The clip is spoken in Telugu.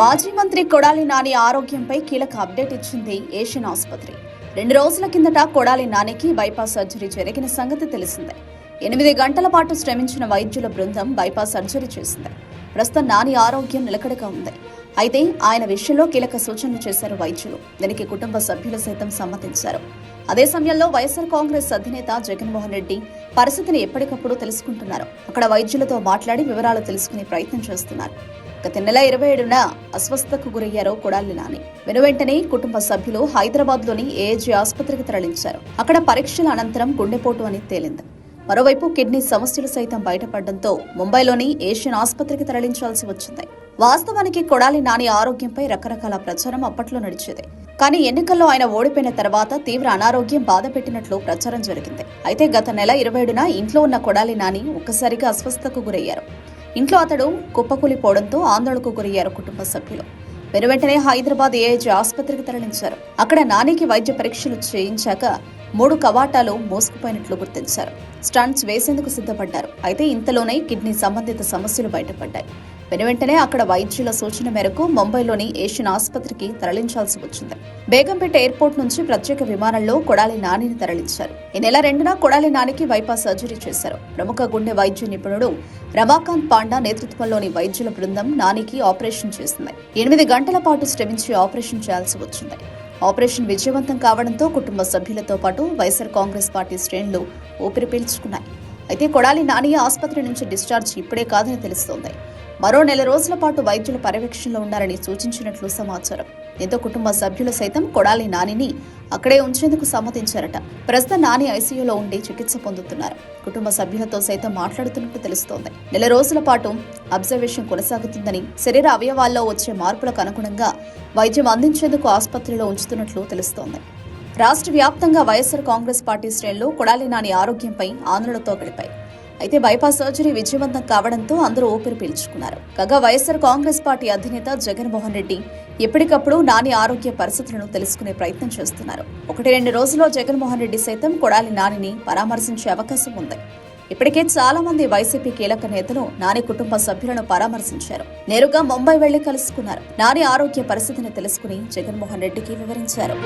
మాజీ మంత్రి కొడాలి నాని ఆరోగ్యంపై కీలక అప్డేట్ ఇచ్చింది ఏషియన్ ఆసుపత్రి. రెండు రోజుల కిందట కొడాలి నానికి బైపాస్ సర్జరీ జరిగిన సంగతి తెలిసిందే. ఎనిమిది గంటల పాటు శ్రమించిన వైద్యుల బృందం బైపాస్ సర్జరీ చేసింది. ప్రస్తుతం నాని ఆరోగ్యం నిలకడగా ఉంది. అయితే ఆయన విషయంలో కీలక సూచనలు చేశారు వైద్యులు. దీనికి కుటుంబ సభ్యులు సైతం సమ్మతించారు. అదే సమయంలో వైఎస్ఆర్ కాంగ్రెస్ అధినేత జగన్మోహన్ రెడ్డి పరిస్థితిని ఎప్పటికప్పుడు తెలుసుకుంటున్నారు. అక్కడ వైద్యులతో మాట్లాడి వివరాలు తెలుసుకునే ప్రయత్నం చేస్తున్నారు. గత నెల ఇరవై ఏడున అస్వస్థకు గురయ్యారు కొడాలి నాని. వెనువెంటనే కుటుంబ సభ్యులు హైదరాబాద్లోని ఏఏజీ ఆసుపత్రికి తరలించారు. అక్కడ పరీక్షల అనంతరం గుండెపోటు అని తేలింది. మరోవైపు కిడ్నీ సమస్యలు సైతం బయటపడడంతో ముంబైలోని ఏషియన్ ఆసుపత్రికి తరలించాల్సి వచ్చింది. వాస్తవానికి కొడాలి నాని ఆరోగ్యంపై రకరకాల ప్రచారం అప్పట్లో నడిచేది. కానీ ఎన్నికల్లో ఆయన ఓడిపోయిన తర్వాత తీవ్ర అనారోగ్యం బాధ పెట్టినట్లు ప్రచారం జరిగింది. అయితే గత నెల ఇరవై ఏడున ఇంట్లో ఉన్న కొడాలి నాని ఒక్కసారిగా అస్వస్థకు గురయ్యారు. ఇంట్లో అతడు కుప్పకూలిపోవడంతో ఆందోళనకు గురయ్యారు కుటుంబ సభ్యులు. వెనువెంటనే హైదరాబాద్ ఏఐజీ ఆసుపత్రికి తరలించారు. అక్కడ నానికి వైద్య పరీక్షలు చేయించాక మూడు కవాటాలు మోసుకుపోయినట్లు గుర్తించారు. స్టంట్స్ వేసేందుకు సిద్ధపడ్డారు. అయితే ఇంతలోనే కిడ్నీ సంబంధిత సమస్యలు బయటపడ్డాయి. వెను వెంటనే అక్కడ వైద్యుల సూచన మేరకు ముంబైలోని ఏషియన్ ఆసుపత్రికి తరలించాల్సి వచ్చింది. బేగంపేట ఎయిర్పోర్ట్ నుంచి ప్రత్యేక విమానంలో కొడాలి నానిని తరలించారు. ఈ నెల రెండున కొడాలి నానికి బైపాస్ సర్జరీ చేశారు. ప్రముఖ గుండె వైద్య నిపుణుడు రమాకాంత్ పాండా నేతృత్వంలోని వైద్యుల బృందం నానికి ఆపరేషన్ చేసింది. ఎనిమిది గంటల పాటు శ్రమించి ఆపరేషన్ చేయాల్సి వచ్చింది. ఆపరేషన్ విజయవంతం కావడంతో కుటుంబ సభ్యులతో పాటు వైఎస్ఆర్ కాంగ్రెస్ పార్టీ శ్రేణులు ఊపిరి పీల్చుకున్నాయి. అయితే కొడాలి నాని ఆసుపత్రి నుంచి డిశ్చార్జ్ ఇప్పుడే కాదని తెలుస్తోంది. మరో నెల రోజుల పాటు వైద్యుల పర్యవేక్షణలో ఉండాలని సూచించినట్లు సమాచారం. దీంతో కుటుంబ సభ్యులు సైతం కొడాలి నానిని అక్కడే ఉంచేందుకు సమ్మతించారట. ప్రస్తుతం నాని ఐసీయూలో ఉండి చికిత్స పొందుతున్నారు. కుటుంబ సభ్యులతో సైతం మాట్లాడుతున్నట్టు తెలుస్తోంది. నెల రోజుల పాటు అబ్జర్వేషన్ కొనసాగుతుందని శరీర అవయవాల్లో వచ్చే మార్పులకు అనుగుణంగా వైద్యం అందించేందుకు ఆసుపత్రిలో ఉంచుతున్నట్లు తెలుస్తోంది. రాష్ట్ర వ్యాప్తంగా వైఎస్ఆర్ కాంగ్రెస్ పార్టీ శ్రేణులు కొడాలి నాని ఆరోగ్యంపై ఆందోళనతో గడిపాయి. అయితే బైపాస్ సర్జరీ విజయవంతం కావడంతో అందరూ ఊపిరి పీల్చుకున్నారు. కాగా వైఎస్ఆర్ కాంగ్రెస్ పార్టీ అధినేత జగన్మోహన్ రెడ్డి ఎప్పటికప్పుడు నాని ఆరోగ్య పరిస్థితులను తెలుసుకునే ప్రయత్నం చేస్తున్నారు. ఒకటి రెండు రోజుల్లో జగన్మోహన్ రెడ్డి సైతం కొడాలి నానిని పరామర్శించే అవకాశం ఉంది. ఇప్పటికే చాలా మంది వైసీపీ కీలక నేతలు నాని కుటుంబ సభ్యులను పరామర్శించారు. నేరుగా ముంబై వెళ్ళి కలుసుకున్నారు. నాని ఆరోగ్య పరిస్థితిని తెలుసుకుని జగన్మోహన్ రెడ్డికి వివరించారు.